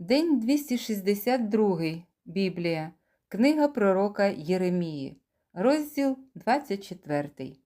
День 262. Біблія. Книга пророка Єремії. Розділ 24.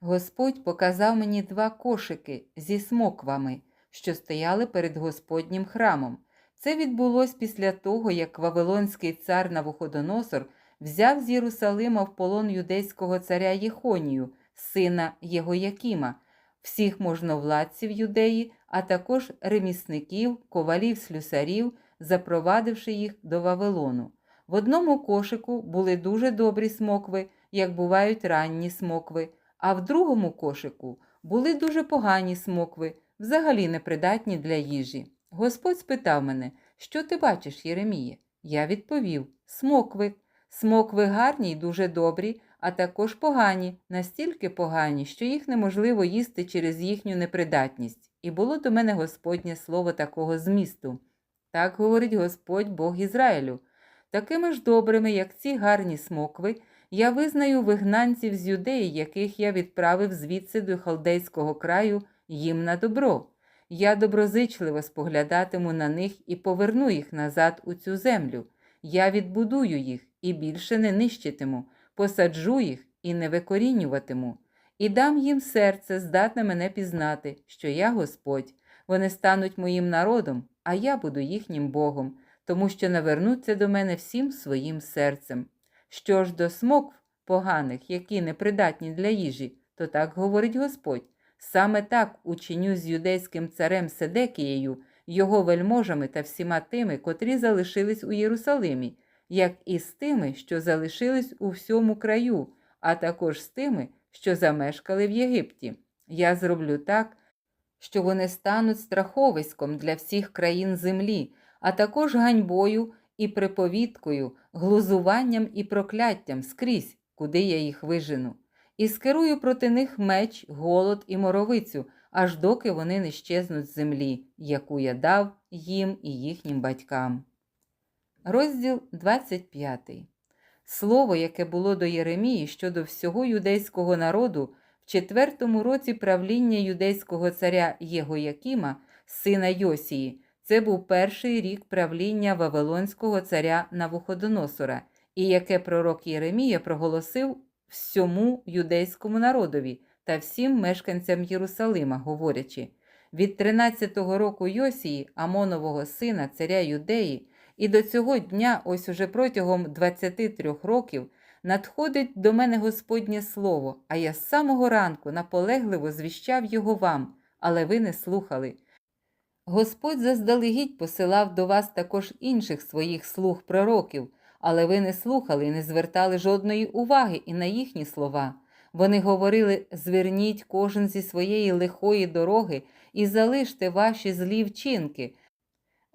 Господь показав мені два кошики зі смоквами, що стояли перед Господнім храмом. Це відбулось після того, як Вавилонський цар Навуходоносор взяв з Єрусалима в полон юдейського царя Єхонію, сина Єгоякіма, всіх можновладців юдеї, а також ремісників, ковалів, слюсарів, запровадивши їх до Вавилону. В одному кошику були дуже добрі смокви, як бувають ранні смокви, а в другому кошику були дуже погані смокви, взагалі непридатні для їжі. Господь спитав мене, що ти бачиш, Єреміє? Я відповів: смокви. Смокви гарні й дуже добрі, а також погані, настільки погані, що їх неможливо їсти через їхню непридатність. І було до мене Господнє слово такого змісту. Так говорить Господь Бог Ізраїлю. Такими ж добрими, як ці гарні смокви, я визнаю вигнанців з юдеї, яких я відправив звідси до халдейського краю їм на добро. Я доброзичливо споглядатиму на них і поверну їх назад у цю землю. Я відбудую їх і більше не нищитиму, посаджу їх і не викорінюватиму, і дам їм серце, здатне мене пізнати, що я Господь. Вони стануть моїм народом, а я буду їхнім Богом, тому що навернуться до мене всім своїм серцем. Що ж до смокв поганих, які непридатні для їжі, то так говорить Господь. Саме так учиню з юдейським царем Седекією, його вельможами та всіма тими, котрі залишились у Єрусалимі, як і з тими, що залишились у всьому краю, а також з тими, що замешкали в Єгипті. Я зроблю так, що вони стануть страховиськом для всіх країн землі, а також ганьбою і приповідкою, глузуванням і прокляттям скрізь, куди я їх вижену, і скерую проти них меч, голод і моровицю, аж доки вони не щезнуть з землі, яку я дав їм і їхнім батькам. Розділ 25. Слово, яке було до Єремії щодо всього юдейського народу в четвертому році правління юдейського царя Єгоякіма, сина Йосії, це був перший рік правління Вавилонського царя Навуходоносора, і яке пророк Єремія проголосив всьому юдейському народові та всім мешканцям Єрусалима, говорячи: від 13-го року Йосії, Амонового сина, царя Юдеї, і до цього дня, ось уже протягом 23 років, надходить до мене Господнє слово, а я з самого ранку наполегливо звіщав його вам, але ви не слухали. Господь заздалегідь посилав до вас також інших своїх слуг пророків, але ви не слухали і не звертали жодної уваги і на їхні слова. Вони говорили: зверніть кожен зі своєї лихої дороги і залиште ваші злі вчинки,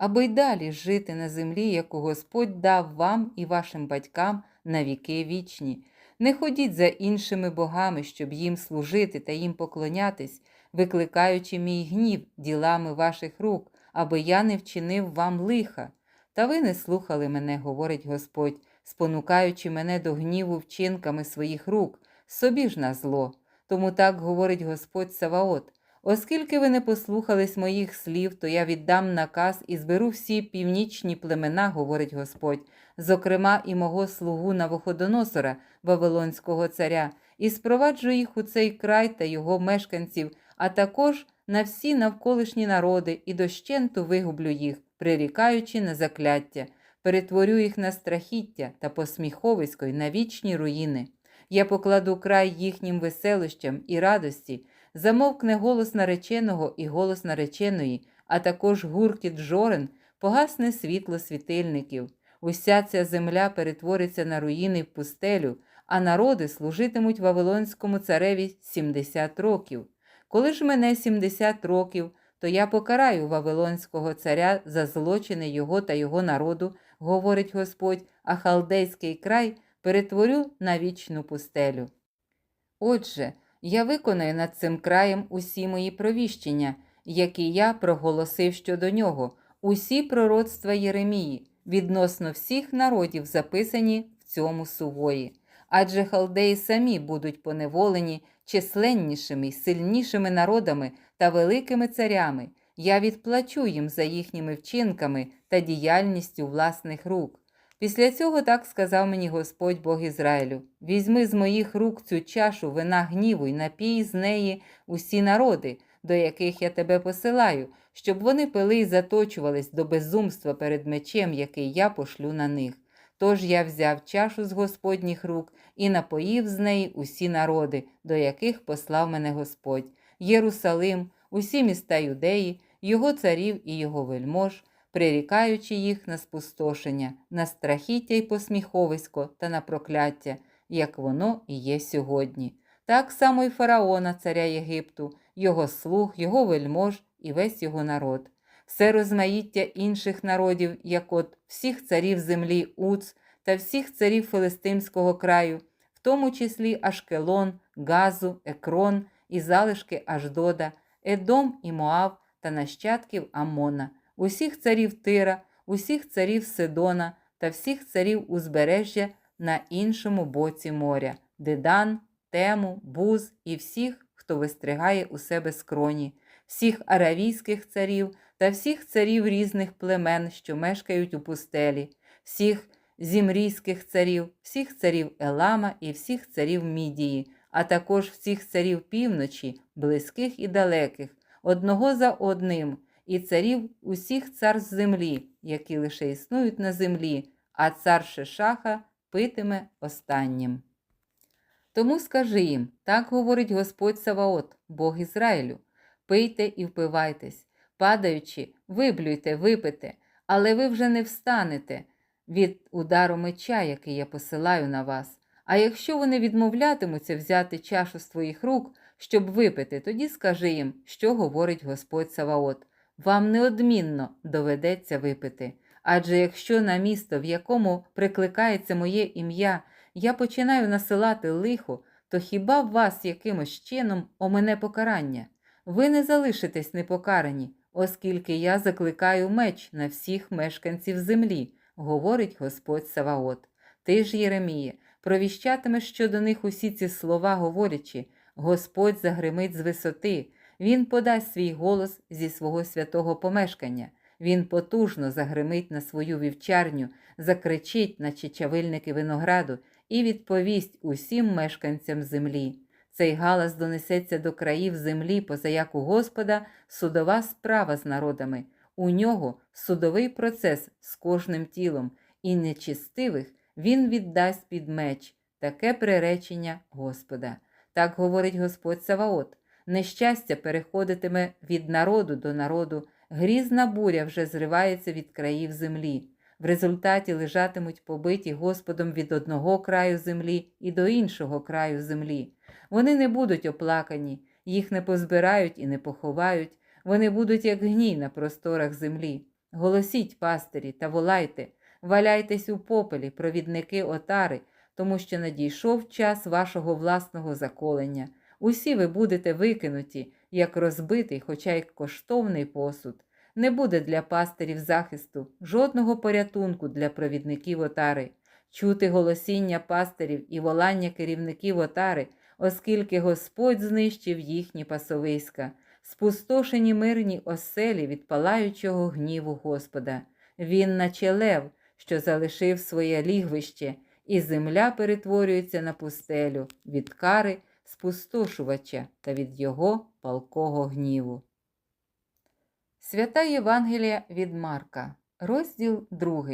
аби й далі жити на землі, яку Господь дав вам і вашим батькам на віки вічні. Не ходіть за іншими богами, щоб їм служити та їм поклонятись, викликаючи мій гнів ділами ваших рук, аби я не вчинив вам лиха. Та ви не слухали мене, говорить Господь, спонукаючи мене до гніву вчинками своїх рук, собі ж на зло. Тому так говорить Господь Саваот. Оскільки ви не послухались моїх слів, то я віддам наказ і зберу всі північні племена, говорить Господь, зокрема і мого слугу Навуходоносора, Вавилонського царя, і спроваджу їх у цей край та його мешканців, а також на всі навколишні народи і дощенту вигублю їх, прирікаючи на закляття, перетворю їх на страхіття та посміховисько й на вічні руїни. Я покладу край їхнім веселощам і радості, замовкне голос нареченого і голос нареченої, а також гуркіт жорен, погасне світло світильників. Уся ця земля перетвориться на руїни в пустелю, а народи служитимуть Вавилонському цареві 70 років. Коли ж мене 70 років, то я покараю Вавилонського царя за злочини його та його народу, говорить Господь, а халдейський край перетворю на вічну пустелю. Отже, я виконаю над цим краєм усі мої провіщення, які я проголосив щодо нього, усі пророцтва Єремії, відносно всіх народів, записані в цьому сувої. Адже халдеї самі будуть поневолені численнішими сильнішими народами та великими царями. я відплачу їм за їхніми вчинками та діяльністю власних рук. Після цього так сказав мені Господь Бог Ізраїлю: візьми з моїх рук цю чашу вина гніву й напій з неї усі народи, до яких я тебе посилаю, щоб вони пили й заточувались до безумства перед мечем, який я пошлю на них. Тож я взяв чашу з Господніх рук і напоїв з неї усі народи, до яких послав мене Господь, Єрусалим, усі міста юдеї, його царів і його вельмож, прирікаючи їх на спустошення, на страхіття й посміховисько та на прокляття, як воно і є сьогодні. Так само й фараона, царя Єгипту, його слуг, його вельмож і весь його народ. Все розмаїття інших народів, як от всіх царів землі Уц та всіх царів Филистимського краю, в тому числі Ашкелон, Газу, Екрон і залишки Аждода, Едом і Моав та нащадків Амона, усіх царів Тира, усіх царів Сидона та всіх царів узбережжя на іншому боці моря, Дедан, Тему, Буз і всіх, хто вистригає у себе скроні, всіх аравійських царів та всіх царів різних племен, що мешкають у пустелі, всіх зімрійських царів, всіх царів Елама і всіх царів Мідії, а також всіх царів півночі, близьких і далеких, одного за одним, і царів усіх царств землі, які лише існують на землі, а цар Шешаха питиме останнім. Тому скажи їм, так говорить Господь Саваот, Бог Ізраїлю, пийте і впивайтесь, падаючи, виблюйте, випите, але ви вже не встанете від удару меча, який я посилаю на вас. А якщо вони відмовлятимуться взяти чашу з твоїх рук, щоб випити, тоді скажи їм, що говорить Господь Саваот. Вам неодмінно доведеться випити. Адже якщо на місто, в якому прикликається моє ім'я, я починаю насилати лихо, то хіба в вас якимось чином омене покарання? Ви не залишитесь непокарані, оскільки я закликаю меч на всіх мешканців землі, говорить Господь Саваот. Ти ж, Єреміє, провіщатимеш щодо них усі ці слова, говорячи, Господь загримить з висоти, Він подасть свій голос зі свого святого помешкання, Він потужно загримить на свою вівчарню, закричить на чечавильники винограду і відповість усім мешканцям землі. Цей галас донесеться до країв землі, позаяку Господа, судова справа з народами. У нього судовий процес з кожним тілом, і нечистивих він віддасть під меч, таке приречення Господа. Так говорить Господь Саваот. Нещастя переходитиме від народу до народу, грізна буря вже зривається від країв землі. В результаті лежатимуть побиті Господом від одного краю землі і до іншого краю землі. Вони не будуть оплакані, їх не позбирають і не поховають, вони будуть, як гній на просторах землі. Голосіть, пастирі, та волайте, валяйтесь у попелі, провідники отари, тому що надійшов час вашого власного заколення. Усі ви будете викинуті, як розбитий, хоча й коштовний посуд. Не буде для пастирів захисту, жодного порятунку для провідників отари, чути голосіння пастирів і волання керівників отари, оскільки Господь знищив їхні пасовиська, спустошені мирні оселі від палаючого гніву Господа. Він, наче лев, що залишив своє лігвище, і земля перетворюється на пустелю від кари спустошувача та від його палкого гніву. Свята Євангелія від Марка, розділ 2.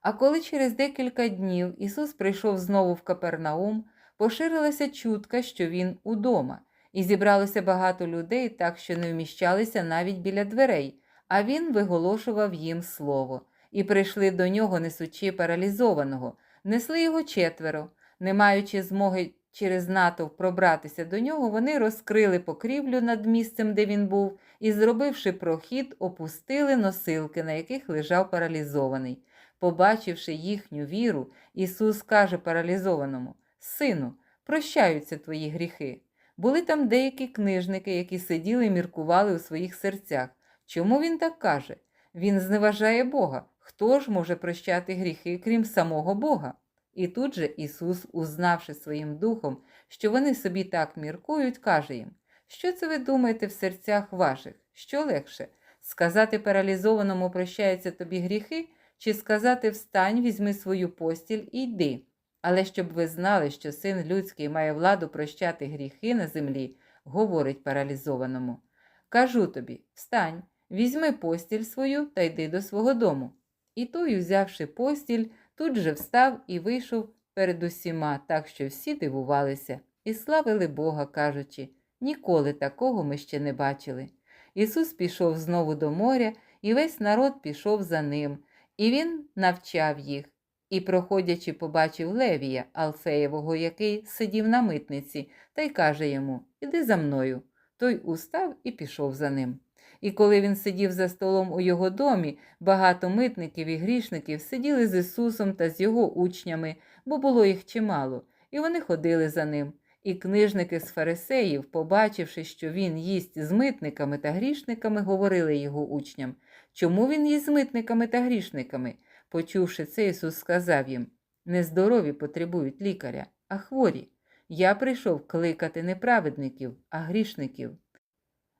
А коли через декілька днів Ісус прийшов знову в Капернаум, поширилася чутка, що Він удома, і зібралося багато людей, так що не вміщалися навіть біля дверей, а Він виголошував їм слово, і прийшли до нього, несучи паралізованого, несли його четверо, не маючи змоги через натовп пробратися до нього, вони розкрили покрівлю над місцем, де він був, і, зробивши прохід, опустили носилки, на яких лежав паралізований. Побачивши їхню віру, Ісус каже паралізованому: Сину, прощаються твої гріхи. Були там деякі книжники, які сиділи і міркували у своїх серцях. Чому він так каже? Він зневажає Бога. Хто ж може прощати гріхи, крім самого Бога? І тут же Ісус, узнавши своїм духом, що вони собі так міркують, каже їм: Що це ви думаєте в серцях ваших? Що легше? Сказати паралізованому прощаються тобі гріхи, чи сказати встань, візьми свою постіль і йди. Але щоб ви знали, що син людський має владу прощати гріхи на землі, говорить паралізованому. Кажу тобі встань, візьми постіль свою та йди до свого дому. І той, взявши постіль, тут же встав і вийшов перед усіма, так що всі дивувалися і славили Бога, кажучи ніколи такого ми ще не бачили. Ісус пішов знову до моря, і весь народ пішов за ним, і він навчав їх. І, проходячи, побачив Левія, Алфеєвого, який сидів на митниці, та й каже йому Іди за мною. Той устав і пішов за ним. І коли він сидів за столом у його домі, багато митників і грішників сиділи з Ісусом та з його учнями, бо було їх чимало, і вони ходили за ним. І книжники з фарисеїв, побачивши, що він їсть з митниками та грішниками, говорили його учням чому він їсть з митниками та грішниками? Почувши це, Ісус сказав їм нездорові потребують лікаря, а хворі. Я прийшов кликати не праведників, а грішників.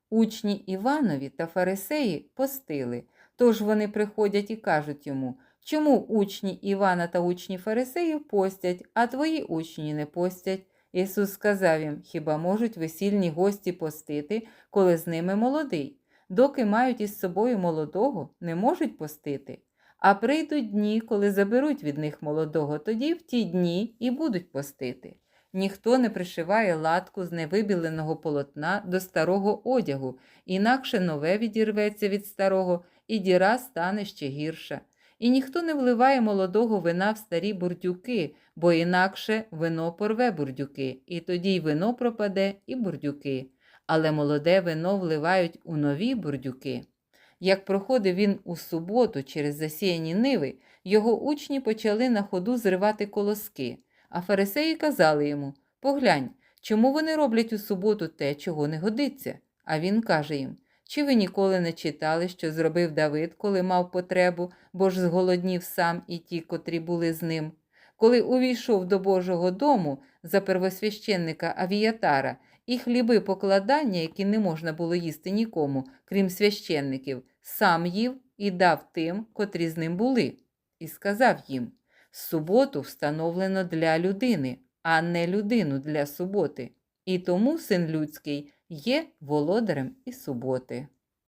Учні Іванові та фарисеї постили, тож вони приходять і кажуть йому, чому учні Івана та учні фарисеїв постять, а твої учні не постять. Ісус сказав їм, хіба можуть весільні гості постити, коли з ними молодий? Доки мають із собою молодого, не можуть постити. А прийдуть дні, коли заберуть від них молодого, тоді в ті дні і будуть постити. Ніхто не пришиває латку з невибіленого полотна до старого одягу, інакше нове відірветься від старого, і діра стане ще гірша. І ніхто не вливає молодого вина в старі бурдюки, бо інакше вино порве бурдюки, і тоді й вино пропаде, і бурдюки. Але молоде вино вливають у нові бурдюки. Як проходив він у суботу через засіяні ниви, його учні почали на ходу зривати колоски, а фарисеї казали йому Поглянь, чому вони роблять у суботу те, чого не годиться? А він каже їм Чи ви ніколи не читали, що зробив Давид, коли мав потребу, бо ж зголоднів сам і ті, котрі були з ним? Коли увійшов до Божого дому за первосвященника Авіятара, і хліби покладання, які не можна було їсти нікому, крім священників, сам їв і дав тим, котрі з ним були, і сказав їм суботу встановлено для людини, а не людину для суботи, і тому син людський є володарем і суботи.